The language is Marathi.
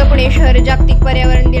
संयुक्त पुणे शहर जागतिक पर्यावरण दिन